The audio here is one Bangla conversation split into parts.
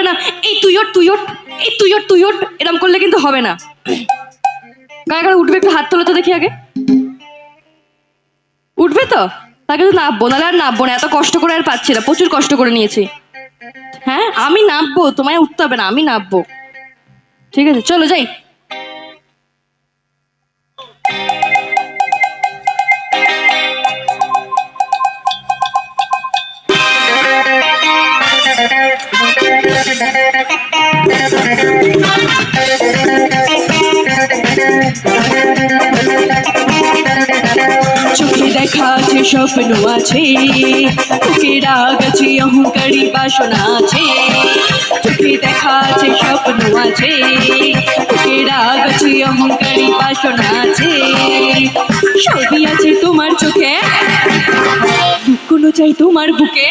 উঠবে না। এই তুই ওট তুই ওট এই তুই ওট তুই ওট এরম করলে কিন্তু হবে না। গায়ে গায়ে উঠবে একটু হাত তোলো তো দেখি আগে। উঠবে তো? তাকে তো নামবো নাহলে আর নামবো না। এত কষ্ট করে আর পাচ্ছি না, প্রচুর কষ্ট করে নিয়েছি। হ্যাঁ আমি নামবো তোমায় উঠতে হবে না, আমি নামবো ঠিক আছে, চলো যাই। চোখে দেখা আছে স্বপ্ন আছে, বুকে রাগ আছে, অহংকারী বাসনা আছে। চোখে দেখা আছে স্বপ্ন আছে, বুকে রাগ আছে, অহংকারী বাসনা আছে। সবই আছে তোমার চোখে। কোনো চাই তোমার বুকে।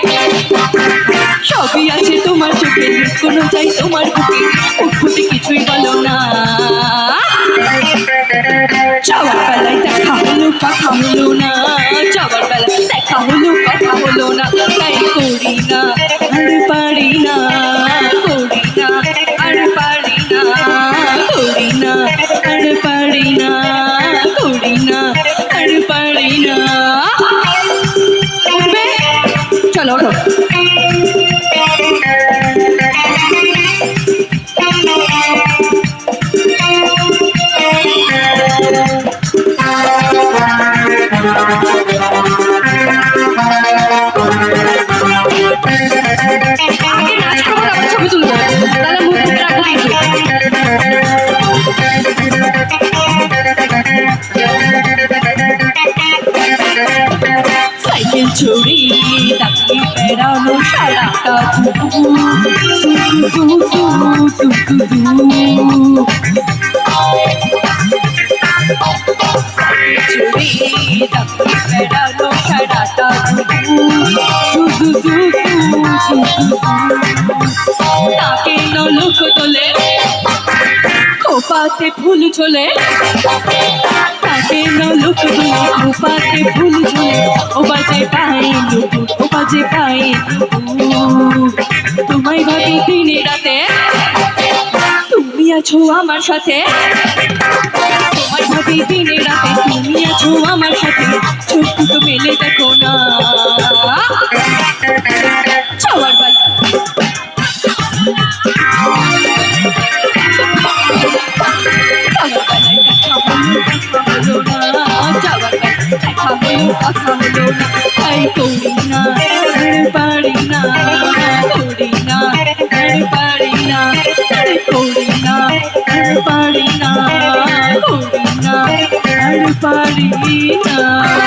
সবই আছে তোমার চোখে কোনো চাই তোমার বুকে। ফুটে কিছুই বলো না। যাওয়ার বেলায় দেখা হলো, কথা হলো না। যাওয়ার বেলায় দেখা হলো সাইকেল চড়ি তাকে বেড়ানো সারাটা দুপুর সু সু সু সু সু চড়ি তাকে বেড়ানো সারাটা তাকে তোলে খোপাতে ফুল ঝোলে। নলক তোলে খোপাতে ফুল ঝোলে, ও বাজে পায়ে নুপুর ও বাজে নুপুর তোমায় ভাবি দিনে রাতে, তুমি আছো আমার সাথে। পারি না করি না পারি না করি না